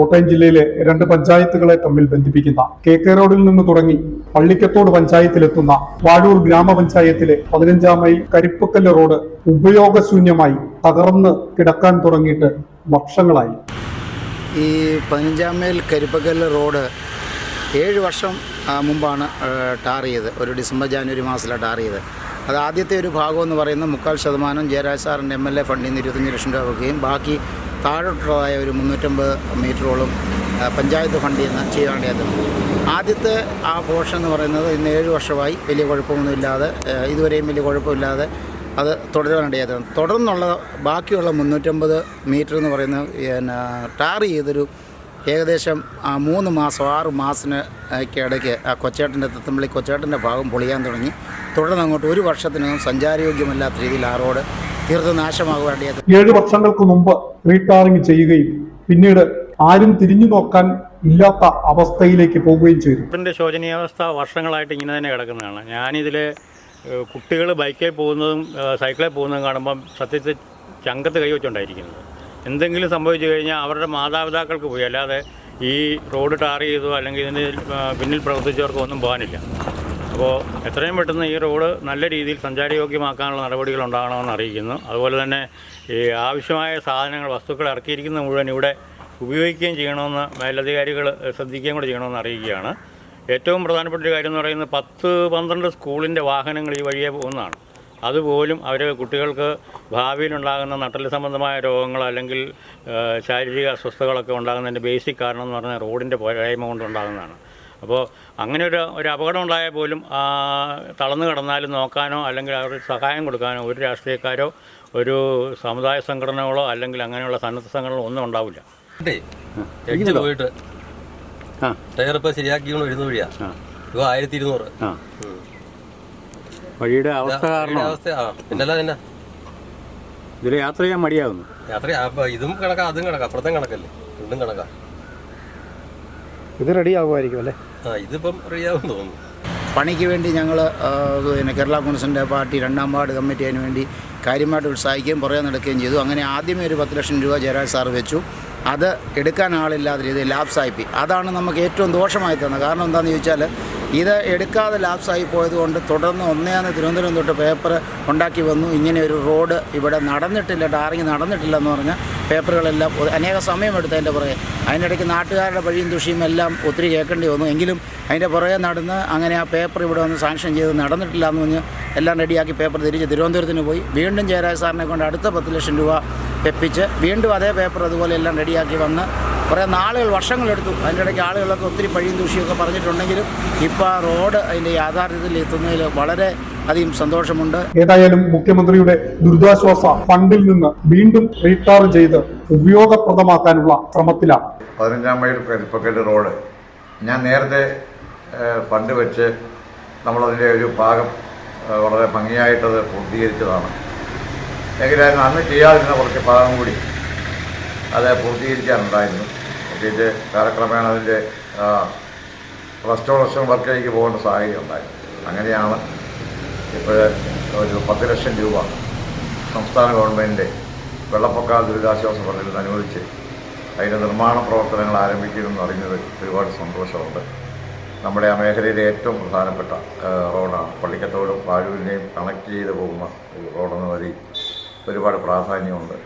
കോട്ടയം ജില്ലയിലെ രണ്ട് പഞ്ചായത്തുകളെ തമ്മിൽ ബന്ധിപ്പിക്കുന്ന കെ കെ റോഡിൽ നിന്ന് തുടങ്ങി പള്ളിക്കത്തോട് പഞ്ചായത്തിലെത്തുന്ന വാഴൂർ ഗ്രാമപഞ്ചായത്തിലെ പതിനഞ്ചാം മൈൽ കരിപ്പക്കല്ല് റോഡ് ഉപയോഗശൂന്യമായി തകർന്ന് കിടക്കാൻ തുടങ്ങിയിട്ട് വർഷങ്ങളായി. ഈ പതിനഞ്ചാം മൈൽ കരിപ്പക്കല്ല് റോഡ് ഏഴ് വർഷം മുമ്പാണ് ടാർ ചെയ്ത്. ഒരു ഡിസംബർ ജാനുവരി മാസത്തിലാണ് ടാർ ചെയ്ത്. അത് ആദ്യത്തെ ഒരു ഭാഗം എന്ന് പറയുന്നത് മുക്കാൽ ശതമാനം ജയരാജ് സാറിന്റെ എം എൽ എ ഫണ്ടിൽ നിന്ന് ഇരുപത്തഞ്ച് ലക്ഷം രൂപ വെക്കുകയും ബാക്കി താഴോട്ടുള്ളതായ ഒരു മുന്നൂറ്റമ്പത് മീറ്ററോളം പഞ്ചായത്ത് ഫണ്ടിൽ നിന്ന് ചെയ്യാൻ ആദ്യത്തെ ആ പോർഷൻ എന്ന് പറയുന്നത് ഇന്ന് ഏഴ് വർഷമായി വലിയ കുഴപ്പമൊന്നുമില്ലാതെ ഇതുവരെയും വലിയ കുഴപ്പമില്ലാതെ അത് തുടരാനിടയായത് തുടർന്നുള്ള ബാക്കിയുള്ള മുന്നൂറ്റമ്പത് മീറ്റർ എന്ന് പറയുന്ന പിന്നെ ടാർ ചെയ്തൊരു ഏകദേശം ആ മൂന്ന് മാസം ആറ് മാസത്തിന് ഇടയ്ക്ക് ആ കൊച്ചേട്ടന്റെ തത്തമ്പള്ളി കൊച്ചേട്ടന്റെ ഭാഗം പൊളിയാൻ തുടങ്ങി. തുടർന്ന് അങ്ങോട്ട് ഒരു വർഷത്തിനകം സഞ്ചാരയോഗ്യമല്ലാത്ത രീതിയിൽ ആ റോഡ് തീർത്ത് നാശമാകുവാനിടയായത് ഏഴ് വർഷങ്ങൾക്ക് മുമ്പ് റീടാറിംഗ് ചെയ്യുകയും പിന്നീട് ആരും തിരിഞ്ഞു നോക്കാൻ ഇല്ലാത്ത അവസ്ഥയിലേക്ക് പോവുകയും ചെയ്തു. ഇതിന്റെ ശോചനീയാവസ്ഥ വർഷങ്ങളായിട്ട് ഇങ്ങനെ തന്നെ കിടക്കുന്നതാണ്. ഞാനിതിൽ കുട്ടികൾ ബൈക്കിൽ പോകുന്നതും സൈക്കിളിൽ പോകുന്നതും കാണുമ്പം സത്യത്തിൽ ചങ്കത്ത് കൈവച്ചുകൊണ്ടായിരിക്കുന്നത് എന്തെങ്കിലും സംഭവിച്ചു കഴിഞ്ഞാൽ അവരുടെ മാതാപിതാക്കൾക്ക് പോയി. അല്ലാതെ ഈ റോഡ് ടാർ ചെയ്തോ അല്ലെങ്കിൽ ഇതിന് പിന്നിൽ പ്രവർത്തിച്ചവർക്കോ ഒന്നും പോകാനില്ല. അപ്പോൾ എത്രയും പെട്ടെന്ന് ഈ റോഡ് നല്ല രീതിയിൽ സഞ്ചാരയോഗ്യമാക്കാനുള്ള നടപടികൾ ഉണ്ടാകണമെന്ന് അറിയിക്കുന്നു. അതുപോലെ തന്നെ ഈ ആവശ്യമായ സാധനങ്ങൾ വസ്തുക്കൾ ഇറക്കിയിരിക്കുന്ന മുഴുവൻ ഇവിടെ ഉപയോഗിക്കുകയും ചെയ്യണമെന്ന് മേലധികാരികൾ ശ്രദ്ധിക്കുകയും കൂടെ ചെയ്യണമെന്ന് അറിയിക്കുകയാണ്. ഏറ്റവും പ്രധാനപ്പെട്ട ഒരു കാര്യം എന്ന് പറയുന്നത് പത്ത് പന്ത്രണ്ട് സ്കൂളിന്റെ വാഹനങ്ങൾ ഈ വഴിയെ പോകുന്നതാണ്. അതുപോലും അവർ കുട്ടികൾക്ക് ഭാവിയിലുണ്ടാകുന്ന നട്ടൽ സംബന്ധമായ രോഗങ്ങൾ അല്ലെങ്കിൽ ശാരീരിക അസ്വസ്ഥതകളൊക്കെ ഉണ്ടാകുന്നതിന്റെ ബേസിക് കാരണം എന്ന് പറഞ്ഞാൽ റോഡിന്റെ പോരായ്മ കൊണ്ടുണ്ടാകുന്നതാണ് അപ്പോൾ അങ്ങനെ ഒരു ഒരു അപകടം ഉണ്ടായാൽ പോലും ആ, തളർന്നു കിടന്നാലും നോക്കാനോ അല്ലെങ്കിൽ അവർക്ക് സഹായം കൊടുക്കാനോ ഒരു രാഷ്ട്രീയക്കാരോ ഒരു സമുദായ സംഘടനകളോ അല്ലെങ്കിൽ അങ്ങനെയുള്ള സന്നദ്ധ സംഘടനകളോ ഒന്നും ഉണ്ടാവില്ല. പോയിട്ട് ആ. ടയർ ഇപ്പൊ ശരിയാക്കി വരുന്ന വഴിയാ ഇപ്പോൾ ഇപ്പൊ ആയിരത്തി ഇരുന്നൂറ് വഴിയുടെ അവസ്ഥ കാരണം? പിന്നല്ല തന്നെ ഇതിൽ യാത്ര ചെയ്യാൻ മടിയാകുന്നു യാത്ര ഇതും കണക്കാ അതും കണക്കാ അപ്പുറത്തും കണക്കല്ലേ രണ്ടും കണക്കാ ഇത് റെഡി ആകുമായിരിക്കും അല്ലേ? ആ ഇതിപ്പം ആവും തോന്നുന്നു. പണിക്ക് വേണ്ടി ഞങ്ങൾ പിന്നെ കേരള കോൺഗ്രസിന്റെ പാർട്ടി രണ്ടാം വാർഡ് കമ്മിറ്റി അതിന് വേണ്ടി കാര്യമായിട്ട് ഉത്സാഹിക്കുകയും പുറകെ നടക്കുകയും ചെയ്തു. അങ്ങനെ ആദ്യമേ ഒരു പത്ത് ലക്ഷം രൂപ ജയരാജ് സാർ വെച്ചു. അത് എടുക്കാൻ ആളില്ലാത്ത രീതിയിൽ ലാപ്സായിപ്പി അതാണ് നമുക്ക് ഏറ്റവും ദോഷമായി തന്നത് കാരണം എന്താണെന്ന് ചോദിച്ചാൽ ഇത് എടുക്കാതെ ലാപ്സായി പോയതുകൊണ്ട് തുടർന്ന് ഒന്നേന്ന് തിരുവനന്തപുരം തൊട്ട് പേപ്പർ ഉണ്ടാക്കി വന്നു. ഇങ്ങനെ ഒരു റോഡ് ഇവിടെ നടന്നിട്ടില്ല ടാറിങ് നടന്നിട്ടില്ല എന്ന് പറഞ്ഞാൽ പേപ്പറുകളെല്ലാം അനേക സമയമെടുത്ത് അതിന്റെ പുറകെ. അതിനിടയ്ക്ക് നാട്ടുകാരുടെ വഴിയും ദുഷിയും എല്ലാം ഒത്തിരി കേൾക്കേണ്ടി വന്നു. എങ്കിലും അതിന്റെ പുറകെ നടന്ന് അങ്ങനെ ആ പേപ്പർ ഇവിടെ വന്ന് സാങ്ഷൻ ചെയ്ത് നടന്നിട്ടില്ല എന്ന് പറഞ്ഞ് എല്ലാം റെഡിയാക്കി പേപ്പർ തിരിച്ച് തിരുവനന്തപുരത്തിന് പോയി. വീണ്ടും ജയരാജ് സാറിനെ കൊണ്ട് അടുത്ത പത്ത് ലക്ഷം രൂപ വെപ്പിച്ച് വീണ്ടും അതേ പേപ്പർ അതുപോലെ എല്ലാം റെഡിയാക്കി വന്ന് കുറേ നാളുകൾ വർഷങ്ങളെടുത്തു. അതിന്റെ ഇടയ്ക്ക് ആളുകളൊക്കെ ഒത്തിരി പഴിയും ദൂഷിയൊക്കെ പറഞ്ഞിട്ടുണ്ടെങ്കിലും ഇപ്പോൾ ആ റോഡ് അതിന്റെ യാഥാർത്ഥ്യത്തിൽ എത്തുന്നതിൽ വളരെ അധികം സന്തോഷമുണ്ട്. ഏതായാലും മുഖ്യമന്ത്രിയുടെ ദുരിതാശ്വാസ ഫണ്ടിൽ നിന്ന് വീണ്ടും റീടാർ ചെയ്ത് ഉപയോഗപ്രദമാക്കാനുള്ള ശ്രമത്തിലാണ്. പതിനഞ്ചാം മൈൽ കരിപ്പക്കട്ട് റോഡ്. ഞാൻ നേരത്തെ ഫണ്ട് വെച്ച് നമ്മളതിന്റെ ഒരു ഭാഗം വളരെ ഭംഗിയായിട്ടത് പൂർത്തീകരിച്ചതാണ്. എങ്കിലായിരുന്നു അന്ന് ചെയ്യാതിരുന്ന കുറച്ച് ഭാഗം കൂടി അത് പൂർത്തീകരിക്കാനുണ്ടായിരുന്നു. പ്രത്യേകിച്ച് കാലക്രമേണ അതിന്റെ റെസ്റ്റോറേഷൻ വർക്കിലേക്ക് പോകേണ്ട സാഹചര്യം ഉണ്ടായി. അങ്ങനെയാണ് ഇപ്പോൾ ഒരു പത്ത് ലക്ഷം രൂപ സംസ്ഥാന ഗവൺമെന്റിന്റെ വെള്ളപ്പൊക്ക ദുരിതാശ്വാസ ഫണ്ടിൽ നിന്ന് അനുവദിച്ച് അതിന്റെ നിർമ്മാണ പ്രവർത്തനങ്ങൾ ആരംഭിക്കുമെന്ന് അറിഞ്ഞത് ഒരുപാട് സന്തോഷമുണ്ട്. നമ്മുടെ ആ മേഖലയിലെ ഏറ്റവും പ്രധാനപ്പെട്ട റോഡാണ്. പള്ളിക്കത്തോടും പാഴൂരിനെയും കണക്ട് ചെയ്ത് പോകുന്ന റോഡെന്ന വഴി ഒരുപാട് പ്രാധാന്യമുണ്ട്.